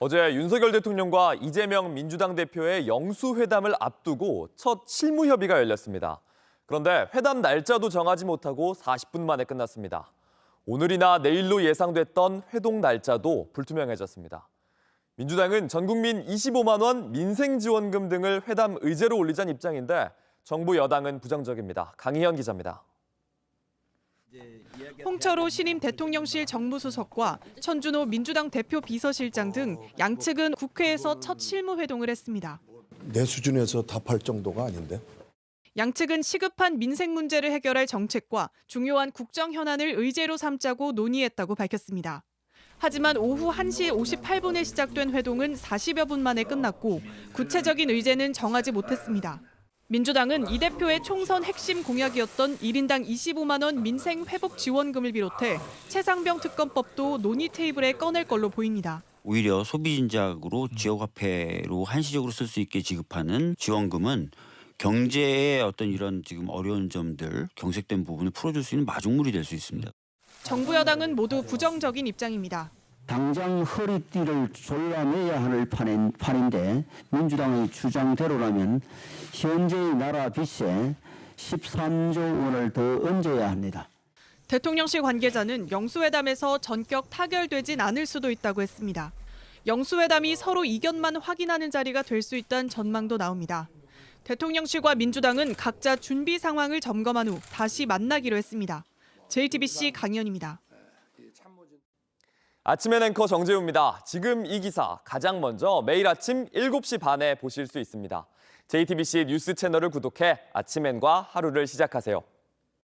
어제 윤석열 대통령과 이재명 민주당 대표의 영수회담을 앞두고 첫 실무 협의가 열렸습니다. 그런데 회담 날짜도 정하지 못하고 40분 만에 끝났습니다. 오늘이나 내일로 예상됐던 회동 날짜도 불투명해졌습니다. 민주당은 전 국민 25만 원 민생 지원금 등을 회담 의제로 올리자는 입장인데 정부 여당은 부정적입니다. 강희연 기자입니다. 홍철호 신임 대통령실 정무수석과 천준호 민주당 대표 비서실장 등 양측은 국회에서 첫 실무 회동을 했습니다. 내 수준에서 답할 정도가 아닌데. 양측은 시급한 민생 문제를 해결할 정책과 중요한 국정 현안을 의제로 삼자고 논의했다고 밝혔습니다. 하지만 오후 1시 58분에 시작된 회동은 40여 분 만에 끝났고 구체적인 의제는 정하지 못했습니다. 민주당은 이 대표의 총선 핵심 공약이었던 1인당 25만 원 민생 회복 지원금을 비롯해 최상병 특검법도 논의 테이블에 꺼낼 걸로 보입니다. 오히려 소비 진작으로 지역 화폐로 한시적으로 쓸 수 있게 지급하는 지원금은 경제의 어떤 이런 지금 어려운 점들, 경색된 부분을 풀어줄 수 있는 마중물이 될 수 있습니다. 정부 여당은 모두 부정적인 입장입니다. 당장 허리띠를 졸라매야 하는 판인, 판인데 민주당의 주장대로라면 현재의 나라 빚에 13조 원을 더 얹어야 합니다. 대통령실 관계자는 영수회담에서 전격 타결되진 않을 수도 있다고 했습니다. 영수회담이 서로 이견만 확인하는 자리가 될 수 있다는 전망도 나옵니다. 대통령실과 민주당은 각자 준비 상황을 점검한 후 다시 만나기로 했습니다. JTBC 강연입니다. 아침엔 앵커 정재우입니다. 지금 이 기사 가장 먼저 매일 아침 7시 반에 보실 수 있습니다. JTBC 뉴스 채널을 구독해 아침엔과 하루를 시작하세요.